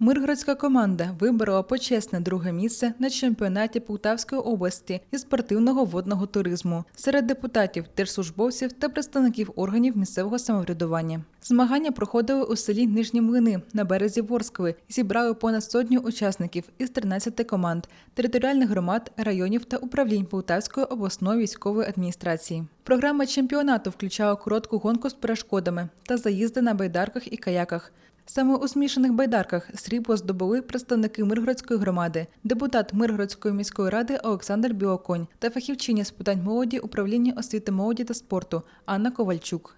Миргородська команда виборола почесне друге місце на чемпіонаті Полтавської області із спортивного водного туризму серед депутатів, держслужбовців та представників органів місцевого самоврядування. Змагання проходили у селі Нижні Млини на березі Ворскли і зібрали понад сотню учасників із 13 команд, територіальних громад, районів та управлінь Полтавської обласної військової адміністрації. Програма чемпіонату включала коротку гонку з перешкодами та заїзди на байдарках і каяках. Саме у змішаних байдарках срібло здобули представники Миргородської громади, депутат Миргородської міської ради Олександр Білоконь та фахівчиня з питань молоді управління освіти молоді та спорту Анна Ковальчук.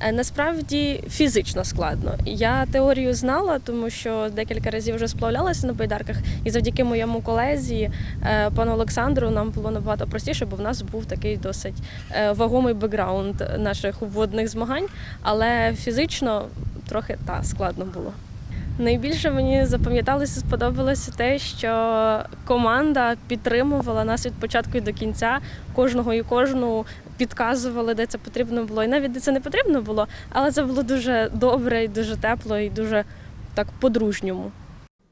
Е, Насправді фізично складно. Я теорію знала, тому що декілька разів вже сплавлялася на байдарках, і завдяки моєму колезі, е, пану Олександру, нам було набагато простіше, бо в нас був такий досить е, вагомий бекграунд наших водних змагань, але фізично трохи та складно було. Найбільше мені запам'яталося, сподобалося те, що команда підтримувала нас від початку і до кінця. Кожного і кожну підказували, де це потрібно було, і навіть де це не потрібно було, але це було дуже добре і дуже тепло, і дуже так по-дружньому.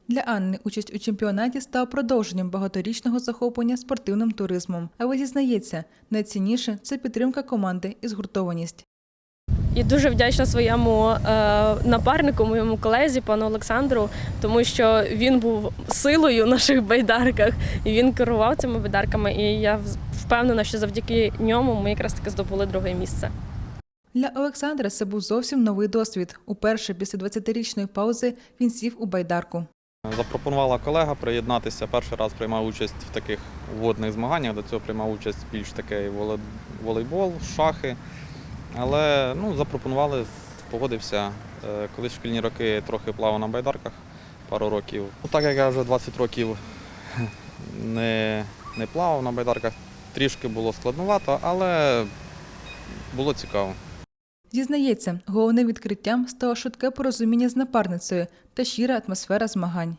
Для Анни участь у чемпіонаті став продовженням багаторічного захоплення спортивним туризмом. Але зізнається, найцінніше це підтримка команди і згуртованість. І дуже вдячна своєму е, напарнику, моєму колезі, пану Олександру, тому що він був силою в наших байдарках, і він керував цими байдарками. І я впевнена, що завдяки ньому ми якраз таки здобули друге місце. Для Олександра це був зовсім новий досвід. Уперше після 20-річної паузи він сів у байдарку. Запропонувала колега приєднатися. Перший раз приймав участь в таких водних змаганнях. До цього приймав участь більш такий воле- волейбол, шахи. Але ну, запропонували, погодився. Е, Колись в шкільні роки трохи плавав на байдарках пару років. Ну, так як я вже 20 років не, не плавав на байдарках, трішки було складновато, але було цікаво. Зізнається, головним відкриттям стало швидке порозуміння з напарницею та щира атмосфера змагань.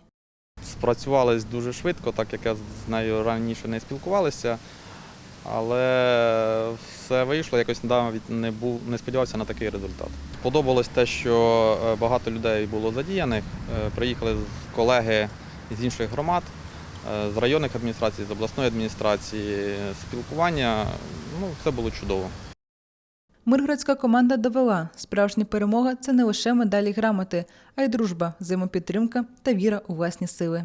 спрацювались дуже швидко, так як я з нею раніше не спілкувалися. Але все вийшло, якось навіть не був не сподівався на такий результат. Сподобалось те, що е, багато людей було задіяних. Е, Приїхали колеги з інших громад, е, з районних адміністрацій, з обласної адміністрації, спілкування. Ну, все було чудово. Миргородська команда довела, справжня перемога це не лише медалі грамоти, а й дружба, взаємопідтримка та віра у власні сили.